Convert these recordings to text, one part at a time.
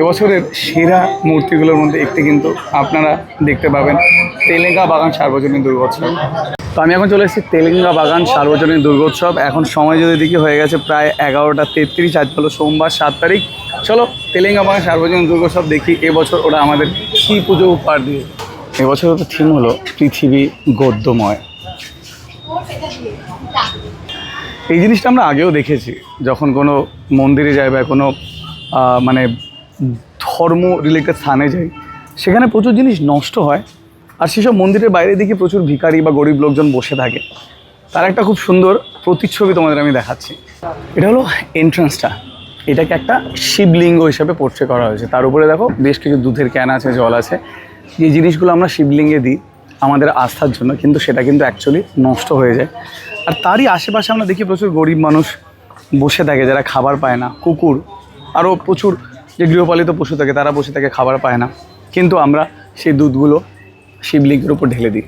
এবছরের সেরা মূর্তিগুলোর মধ্যে একটি কিন্তু আপনারা দেখতে পাবেন তেলেঙ্গা বাগান সার্বজনীন দুর্গোৎসব। তো আমি এখন চলে এসেছি তেলেঙ্গা বাগান সার্বজনীন দুর্গোৎসব। এখন সময় যদি দিকে হয়ে গেছে প্রায় এগারোটা তেত্রিশ আজ হলো সোমবার সাত তারিখ। চলো তেলেঙ্গা বাগান সার্বজনীন দুর্গোৎসব দেখি এবছর ওরা আমাদের কী পুজো উপহার দিয়ে। এবছর তো থিম হলো পৃথিবী গদ্যময়। এই জিনিসটা আমরা আগেও দেখেছি যখন কোনো মন্দিরে যাই বা কোনো মানে ধর্ম রিলেটেড স্থানে যাই, সেখানে প্রচুর জিনিস নষ্ট হয়। আর সেসব মন্দিরের বাইরে দেখি প্রচুর ভিখারি বা গরিব লোকজন বসে থাকে। তার একটা খুব সুন্দর প্রতিচ্ছবি তোমাদের আমি দেখাচ্ছি। এটা হলো এন্ট্রান্সটা এটাকে একটা শিবলিঙ্গ হিসাবে পোর্ট্রে করা হয়েছে। তার উপরে দেখো বেশ কিছু দুধের ক্যান আছে, জল আছে। যে জিনিসগুলো আমরা শিবলিঙ্গে দিই আমাদের আস্থার জন্য, কিন্তু সেটা কিন্তু অ্যাকচুয়ালি নষ্ট হয়ে যায়। আর তারই আশেপাশে আমরা দেখি প্রচুর গরিব মানুষ বসে থাকে, যারা খাবার পায় না, কুকুর, আরও প্রচুর যে গৃহপালিত পশু থাকে, তারা বসে থাকে, খাবার পায় না। কিন্তু আমরা সেই দুধগুলো শিবলিঙ্গের উপর ঢেলে দিই।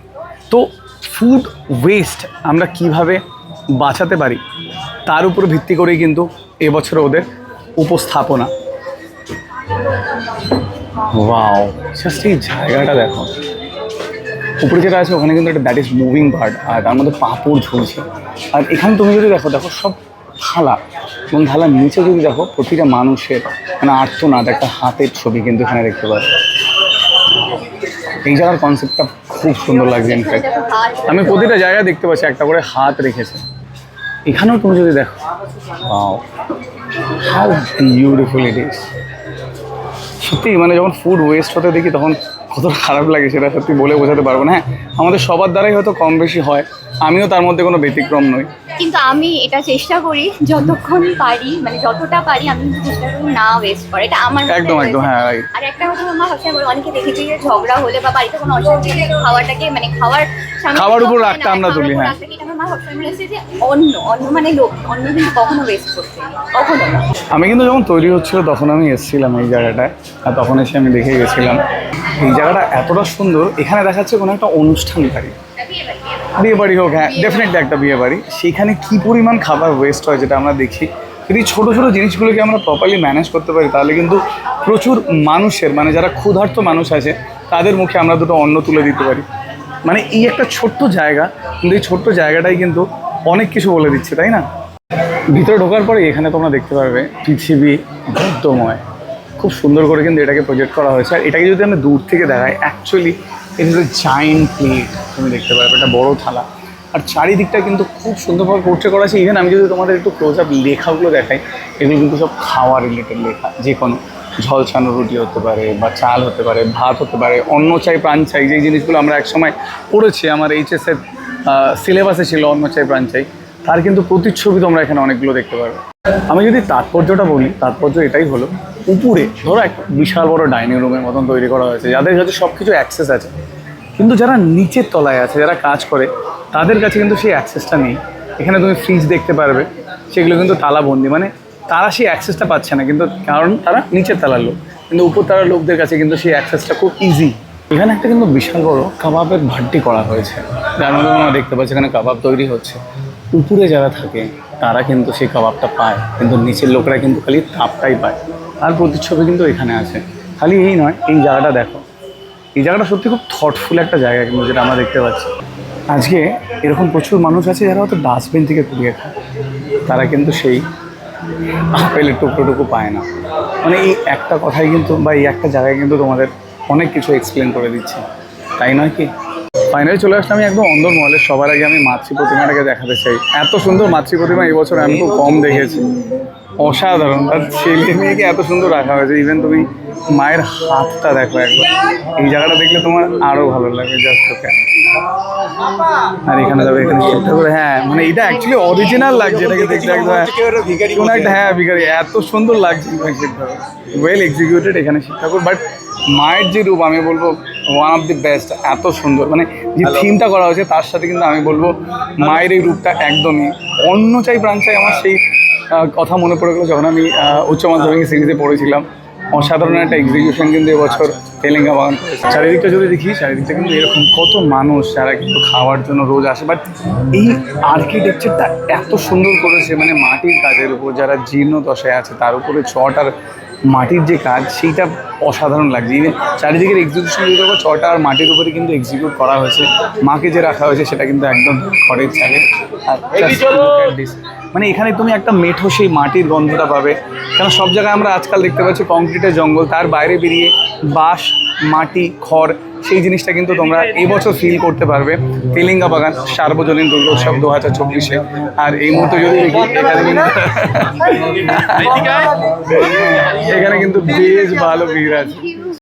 তো ফুড ওয়েস্ট আমরা কীভাবে বাঁচাতে পারি, তার উপর ভিত্তি করেই কিন্তু এবছর ওদের উপস্থাপনা। ওয়াও জাস্ট এই জায়গাটা দেখো। উপরে যেটা আছে, ওখানে কিন্তু একটা দ্যাট ইজ মুভিং পার্ট আর তার মধ্যে পাঁপড় ঝুলছে। আর এখানে তুমি যদি দেখো দেখো সব থালা এবং থালার নিচে যদি দেখো, প্রতিটা মানুষের মানে আর্তনাদ, একটা হাতের ছবি কিন্তু এখানে দেখতে পাবে। এই জায়গার কনসেপ্টটা খুব সুন্দর লাগছে ইনফ্যাক্ট আমি প্রতিটা জায়গায় দেখতে পাচ্ছি, একটা করে হাত রেখেছে। এখানেও তুমি যদি দেখো হাউ বিউটিফুল ইট ইজ সত্যি মানে যখন ফুড ওয়েস্ট হতে দেখি, তখন কতটা খারাপ লাগে সেটা সত্যি বলে বোঝাতে পারব না। হ্যাঁ আমাদের সবার দ্বারাই হয়তো কম বেশি হয় আমিও তার মধ্যে কোনো ব্যতিক্রম নই। কিন্তু আমি এটা চেষ্টা করি যতক্ষণ পারি মানে যতটা পারি আমি চেষ্টা করি না ওয়েস্ট করে। এটা আমার একদম একদম হ্যাঁ আর একটা কথা আমার সবসময় বলি অনেকে দেখেছি যে ঝগড়া হলে বা বাড়িতে কোনো অশান্তি খাওয়াটাকে মানে খাওয়ার খাওয়ার উপর রাখতে আমরা তুলি, হ্যাঁ। মানে আমি কিন্তু যখন তৈরি হচ্ছিল তখন আমি এসেছিলাম এই জায়গাটায়, আর তখন এসে আমি দেখে গেছিলাম, এই জায়গাটা এতটা সুন্দর, এখানে দেখাচ্ছে কোনো একটা অনুষ্ঠান বাড়ি। বিয়ে বাড়ি হোক হ্যাঁ ডেফিনেটলি একটা বিয়ে বাড়ি সেখানে কি পরিমাণ খাবার ওয়েস্ট হয় যেটা আমরা দেখি? যদি ছোটো ছোটো জিনিসগুলোকে আমরা প্রপারলি ম্যানেজ করতে পারি, তাহলে কিন্তু প্রচুর মানুষের মানে যারা ক্ষুধার্ত মানুষ আছে, তাদের মুখে আমরা দুটো অন্ন তুলে দিতে পারি। মানে এই একটা ছোট্ট জায়গা, কিন্তু এই ছোট্ট জায়গাটাই কিন্তু অনেক কিছু বলে দিচ্ছে, তাই না? ভিতরে ঢোকার পরে এখানে তোমরা দেখতে পারবে পৃথিবী বদ্ধময় খুব সুন্দর করে কিন্তু এটাকে প্রজেক্ট করা হয়েছে। আর এটাকে যদি আমরা দূর থেকে দেখাই actually it is a giant plate তুমি দেখতে পারবে, একটা বড় থালা। আর চারিদিকটা কিন্তু খুব সুন্দরভাবে পোর্ট্রে করা আছে। ইভেন আমি যদি তোমাদের একটু ক্লোজ আপ লেখাগুলো দেখাই, এগুলো কিন্তু সব খাওয়া রিলেটেড লেখা যে কোনো ঝলসানো রুটি হতে পারে বা চাল হতে পারে, ভাত হতে পারে অন্ন চাই প্রাণ চাই, যেই জিনিসগুলো আমরা একসময় পড়েছি, আমার এইচএসের সিলেবাসে ছিল অন্ন চাই প্রাণ চাই, তার কিন্তু প্রতিচ্ছবি তোমরা এখানে অনেকগুলো দেখতে পারবে আমি যদি তাৎপর্যটা বলি, তাৎপর্য এটাই হলো, উপরে ধরো এক বিশাল বড় ডাইনিং রুমের মতন তৈরি করা হয়েছে, যাদের কাছে সব কিছু অ্যাক্সেস আছে, কিন্তু যারা নিচের তলায় আছে, যারা কাজ করে, তাদের কাছে কিন্তু সেই অ্যাক্সেসটা নেই। এখানে তুমি ফ্রিজ দেখতে পারবে, সেগুলো কিন্তু তালাবন্দি মানে তারা সেই অ্যাক্সেসটা পাচ্ছে না, কিন্তু কারণ তারা নিচের তালার লোক। কিন্তু উপর তলার লোকদের কাছে কিন্তু সেই অ্যাক্সেসটা খুব ইজি এখানে একটা কিন্তু বিশাল বড় কাবাবের ভাড্ডি করা হয়েছে। যার মধ্যে আমরা দেখতে পাচ্ছি এখানে কাবাব তৈরি হচ্ছে। উপরে যারা থাকে, তারা কিন্তু সেই কাবাবটা পায়। কিন্তু নিচের লোকরা কিন্তু খালি তাপটাই পায়। তার প্রতিচ্ছবি কিন্তু এখানে আছে। খালি এই নয়, এই জায়গাটা দেখো। এই জায়গাটা সত্যি খুব থটফুল একটা জায়গা কিন্তু যেটা আমরা দেখতে পাচ্ছি। আজকে এরকম প্রচুর মানুষ আছে যারা হয়তো ডাস্টবিন থেকে কুড়িয়ে খায়। তারা কিন্তু সেই আপেলের টুকরোটুকু পায় না। মানে এই একটা কথাই কিন্তু বা এই একটা জায়গায় কিন্তু তোমাদের অনেক কিছু এক্সপ্লেন করে দিচ্ছে। তাই নয় কি? ফাইনালি চলে আসলাম আমি একদম অন্দরমহলে। সবার আগে আমি মাতৃ প্রতিমাটাকে দেখাতে চাই। এত সুন্দর মাতৃ প্রতিমা এই বছর আমি খুব কম দেখেছি। অসাধারণ। তার ছেলে মেয়েকে এত সুন্দর রাখা হয়েছে। ইভেন তুমি মায়ের হাতটা দেখো একবার। এই জায়গাটা দেখলে তোমার আরও ভালো লাগে জাস্ট ওকে আর এখানে যাবে এখানে করে হ্যাঁ মানে এটা অ্যাকচুয়ালি অরিজিনাল লাগছে এটাকে দেখতে একদম কোনো একটা হ্যাঁ ভিখারি এত সুন্দর লাগছে ওয়েল এক্সিকিউটেড এখানে শিব ঠাকুর বাট মায়ের যে রূপ আমি বলব ওয়ান অফ দি বেস্ট এত সুন্দর। মানে যে থিমটা করা হয়েছে তার সাথে কিন্তু আমি বলব মায়ের এই রূপটা একদমই। অন্য চাই প্রাণ চাই আমার সেই কথা মনে পড়ে গেলো যখন আমি উচ্চ মাধ্যমিক সিরিজে পড়েছিলাম। অসাধারণ একটা এক্সিকিউশন কিন্তু এবছর তেলেঙ্গা বাগান। চারিদিকটা যদি দেখি চারিদিকটা কিন্তু এরকম কত মানুষ যারা কিন্তু খাওয়ার জন্য রোজ আসে। বাট এই আর্কিটেকচারটা এত সুন্দর করেছে মানে মাটির কাজের উপর যারা জীর্ণ দশায় আছে তার উপরে চট আর মাটির যে কাজ সেইটা অসাধারণ লাগছে। এই চারিদিকের এক্সিকিউশন যদি দেখো ছটা আর মাটির উপরে কিন্তু এক্সিকিউট করা হয়েছে। মাকে যে রাখা হয়েছে সেটা কিন্তু একদম খড়ের চালে। আর মানে এখানে তুমি একটা মেঠো সেই মাটির গন্ধটা পাবে। কেন সব জায়গায় আমরা আজকাল দেখতে পাচ্ছি কংক্রিটের জঙ্গল তার বাইরে বেরিয়ে বাঁশ মাটি খড় সেই জিনিসটা কিন্তু তোমরা এবছর ফিল করতে পারবে। তেলিঙ্গা বাগান সার্বজনীন দুর্গোৎসব দু হাজার চব্বিশে। আর এই মুহূর্তে যদি দেখি এখানে কিন্তু এখানে কিন্তু বেশ ভালো ভিড় আছে।